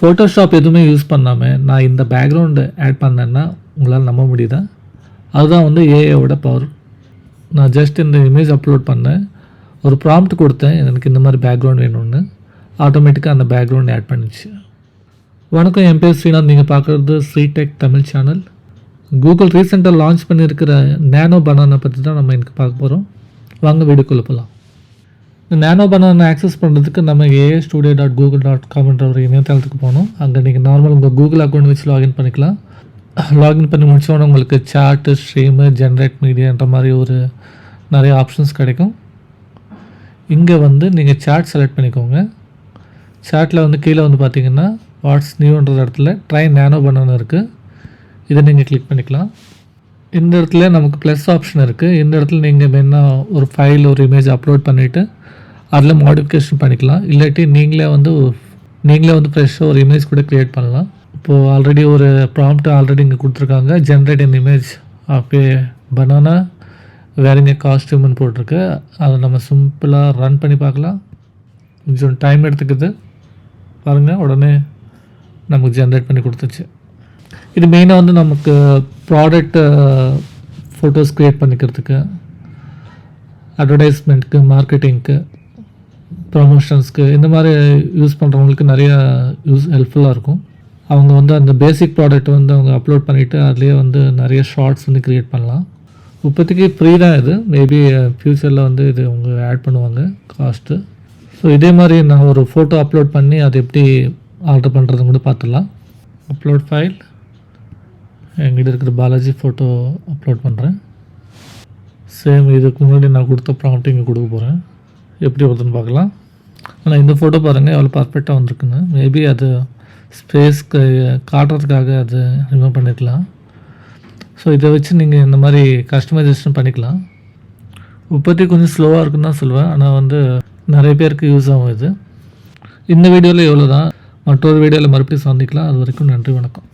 Photoshop எதுவுமே use பண்ணாமல் நான் இந்த பேக்ரவுண்டு ஆட் பண்ணேன்னா உங்களால் நம்ப முடியுதா? அதுதான் வந்து ஏஐயோட பவர் நான் ஜஸ்ட் இந்த இமேஜ் அப்லோட் பண்ணேன். ஒரு ப்ராம்ப்ட் கொடுத்தேன். எனக்கு இந்த மாதிரி பேக்ரவுண்ட் வேணும்னு. ஆட்டோமேட்டிக்காக அந்த பேக்ரவுண்ட் ஆட் பண்ணிச்சு. வணக்கம். என் பேர் ஸ்ரீநாத். நீங்கள் பார்க்குறது ஸ்ரீடெக் தமிழ் சேனல் கூகுள் ரீசெண்டாக லான்ச் பண்ணியிருக்கிற நேனோ பனானை பற்றி தான் நம்ம எனக்கு பார்க்க போகிறோம் வாங்க வீடியோக்குள்ளே போகலாம் இந்த நேனோ பனானா ஆக்சஸ் பண்ணுறதுக்கு நம்ம AI studio dot Google dot காம்ன்ற ஒரு இணையதளத்துக்கு போகணும். அங்கே நீங்கள் நார்மல் உங்கள் கூகுள் அக்கௌண்ட் வச்சு லாகின் பண்ணிக்கலாம். லாகின் பண்ணி முடிச்சோடனே உங்களுக்கு சார்ட்டு ஸ்ட்ரீமு ஜென்ரேட் மீடியான்ற மாதிரி ஒரு நிறைய ஆப்ஷன்ஸ் கிடைக்கும். இங்கே வந்து நீங்கள் சார்ட் செலக்ட் பண்ணிக்கோங்க. சார்ட்டில் வந்து கீழே வந்து பார்த்தீங்கன்னா வாட்ஸ் நியூன்ற இடத்துல ட்ரை நேனோ பனானா இருக்குது இதை நீங்கள் கிளிக் பண்ணிக்கலாம். இந்த இடத்துல நமக்கு ப்ளஸ் ஆப்ஷன் இருக்குது இந்த இடத்துல நீங்கள் வேணா ஒரு ஃபைல் ஒரு இமேஜ் அப்லோட் பண்ணிவிட்டு அதில் மாடிஃபிகேஷன் பண்ணிக்கலாம். இல்லாட்டி நீங்களே வந்து நீங்களே வந்து ஃப்ரெஷ்ஷாக ஒரு இமேஜ் கூட க்ரியேட் பண்ணலாம். இப்போது ஆல்ரெடி ஒரு ப்ராம்ப்ட் ஆல்ரெடி இங்கே கொடுத்துருக்காங்க. Generate an image of a banana wearing காஸ்டியூம்னு போட்டிருக்கு. அதை நம்ம சிம்பிளாக ரன் பண்ணி பார்க்கலாம். கொஞ்சம் டைம் எடுத்துக்குது. பாருங்கள் உடனே நமக்கு ஜென்ரேட் பண்ணி கொடுத்துச்சு. இது மெயினாக வந்து நமக்கு ப்ராடக்ட் ஃபோட்டோஸ் க்ரியேட் பண்ணிக்கிறதுக்கு அட்வர்டைஸ்மெண்ட்க்கு மார்க்கெட்டிங்க்கு ப்ரமோஷன்ஸ்க்கு இந்த மாதிரி யூஸ் பண்ணுறவங்களுக்கு நிறையா யூஸ் ஹெல்ப்ஃபுல்லாக இருக்கும். அவங்க வந்து அந்த பேசிக் ப்ராடக்ட் வந்து அவங்க அப்லோட் பண்ணிவிட்டு அதுலேயே வந்து நிறைய ஷார்ட்ஸ் வந்து க்ரியேட் பண்ணலாம். இப்போதைக்கு ஃப்ரீ தான் இது. மேபி ஃப்யூச்சரில் வந்து இது அவங்க ஆட் பண்ணுவாங்க காஸ்ட்டு ஸோ இதே மாதிரி நான் ஒரு ஃபோட்டோ அப்லோட் பண்ணி அதை எப்படி ஆர்டர் பண்ணுறது கூட பார்த்துடலாம். அப்லோட் ஃபைல் என்கிட்ட இருக்கிற பாலாஜி ஃபோட்டோ அப்லோட் பண்ணுறேன் சேம் இதுக்கு முன்னாடி நான் கொடுத்த ப்ராம்ப்ட் இங்கே கொடுக்க போகிறேன் எப்படி வருதுன்னு பார்க்கலாம். ஆனால் இந்த ஃபோட்டோ பாருங்கள் எவ்வளோ பர்ஃபெக்டாக வந்திருக்குன்னு. மேபி அது ஸ்பேஸ்க்கு காட்டுறதுக்காக அது ரிமூவ் பண்ணிக்கலாம் ஸோ இதை வச்சு நீங்கள் இந்த மாதிரி கஸ்டமைசேஷன் பண்ணிக்கலாம். உற்பத்தி கொஞ்சம் ஸ்லோவாக இருக்குன்னு தான் சொல்லுவேன் ஆனால் வந்து நிறைய பேருக்கு யூஸ் ஆகும் இது. இந்த வீடியோவில் எவ்வளோ தான் மற்றொரு வீடியோவில் மறுபடியும் சந்திக்கலாம். அது வரைக்கும் நன்றி வணக்கம்.